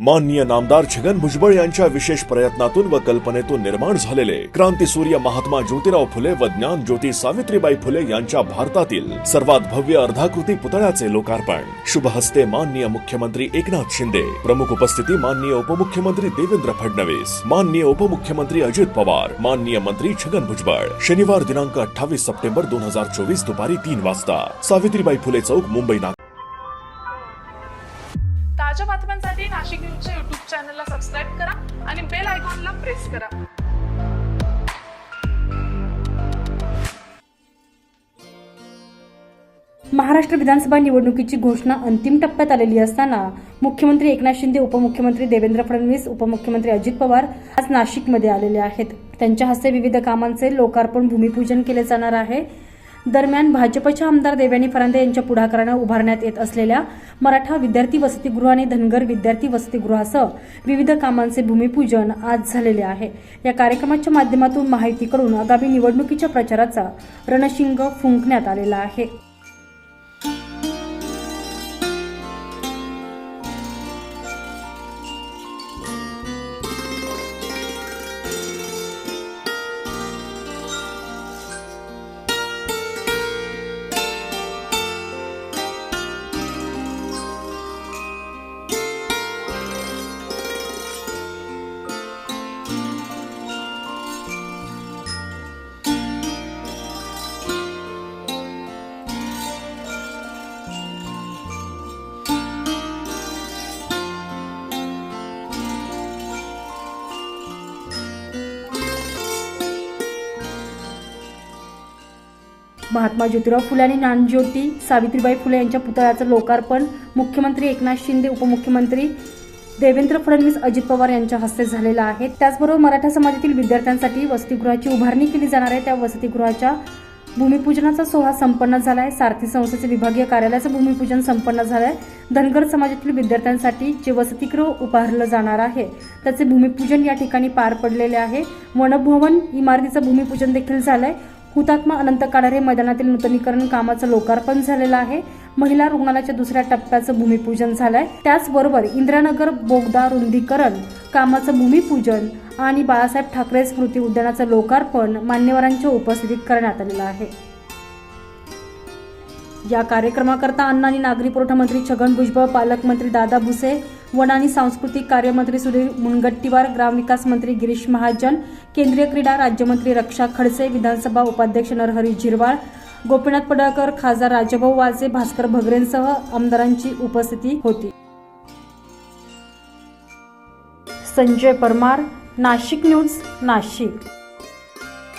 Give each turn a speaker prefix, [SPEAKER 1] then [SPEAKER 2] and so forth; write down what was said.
[SPEAKER 1] माननीय नामदार छगन भुजबळ यांच्या विशेष प्रयत्नातून व कल्पनेतून निर्माण झालेले क्रांतीसूर्य महात्मा ज्योतिराव फुले व ज्ञान ज्योती सावित्रीबाई फुले यांच्या भारतातील सर्वात भव्य अर्धाकृती पुतळ्याचे लोकार्पण. शुभ हस्ते माननीय मुख्यमंत्री एकनाथ शिंदे. प्रमुख उपस्थिती माननीय उपमुख्यमंत्री देवेंद्र फडणवीस. माननीय उपमुख्यमंत्री अजित पवार. माननीय मंत्री छगन भुजबळ. शनिवार दिनांक अठ्ठावीस सप्टेंबर दोन हजार चोवीस दुपारी तीन वाजता. सावित्रीबाई फुले चौक मुंबई नागपूर.
[SPEAKER 2] ताज्या बातम्यांसाठी नाशिक न्यूजच्या युट्यूब चॅनलला सबस्क्राईब करा आणि बेल आयकॉनला प्रेस करा.
[SPEAKER 3] महाराष्ट्र विधानसभा निवडणुकीची घोषणा अंतिम टप्प्यात आलेली असताना मुख्यमंत्री एकनाथ शिंदे उपमुख्यमंत्री देवेंद्र फडणवीस उपमुख्यमंत्री अजित पवार आज नाशिकमध्ये आलेले आहेत. त्यांच्या हस्ते विविध कामांचे लोकार्पण भूमिपूजन केले जाणार आहे. दरम्यान भाजपच्या आमदार देवयानी फरांदे यांच्या पुढाकारानं उभारण्यात येत असलेल्या मराठा विद्यार्थी वसतिगृह आणि धनगर विद्यार्थी वसतिगृहासह विविध कामांचे भूमिपूजन आज झालेले आहे. या कार्यक्रमाच्या माध्यमातून माहितीकडून आगामी निवडणुकीच्या प्रचाराचा रणशिंग फुंकण्यात आलेला आहे. महात्मा ज्योतिराव फुले आणि ज्ञानज्योती सावित्रीबाई फुले यांच्या पुतळ्याचं लोकार्पण मुख्यमंत्री एकनाथ शिंदे उपमुख्यमंत्री देवेंद्र फडणवीस अजित पवार यांच्या हस्ते झालेलं आहे. त्याचबरोबर मराठा समाजातील विद्यार्थ्यांसाठी वसतिगृहाची उभारणी केली जाणार आहे. त्या वसतिगृहाच्या भूमिपूजनाचा सोहळा संपन्न झाला आहे सारथी संस्थेचे विभागीय कार्यालयाचं भूमिपूजन संपन्न झालं आहे धनगर समाजातील विद्यार्थ्यांसाठी जे वसतिगृह उभारलं जाणार आहे त्याचे भूमिपूजन या ठिकाणी पार पडलेले आहे. वनभवन इमारतीचं भूमिपूजन देखील झालं आहे हुतात्मा अनंत काढारे मैदानातील नूतनीकरण कामाचं लोकार्पण झालेलं आहे. महिला रुग्णालयाच्या दुसऱ्या टप्प्याचं भूमिपूजन झालंय. त्याचबरोबर इंदिरानगर बोगदा रुंदीकरण कामाचं भूमिपूजन आणि बाळासाहेब ठाकरे स्मृती उद्यानाचं लोकार्पण मान्यवरांच्या उपस्थितीत करण्यात आलेलं आहे. या कार्यक्रमाकरता अन्न आणि नागरी पुरवठा मंत्री छगन भुजबळ पालकमंत्री दादा भुसे वन आणि सांस्कृतिक कार्यमंत्री सुधीर मुनगट्टीवार ग्रामविकास मंत्री गिरीश महाजन केंद्रीय क्रीडा राज्यमंत्री रक्षा खडसे विधानसभा उपाध्यक्ष नरहरी झिरवाळ गोपीनाथ पडळकर खासदार राजभाऊ वाजे भास्कर भगरेंसह आमदारांची उपस्थिती होती. संजय परमार नाशिक न्यूज नाशिक.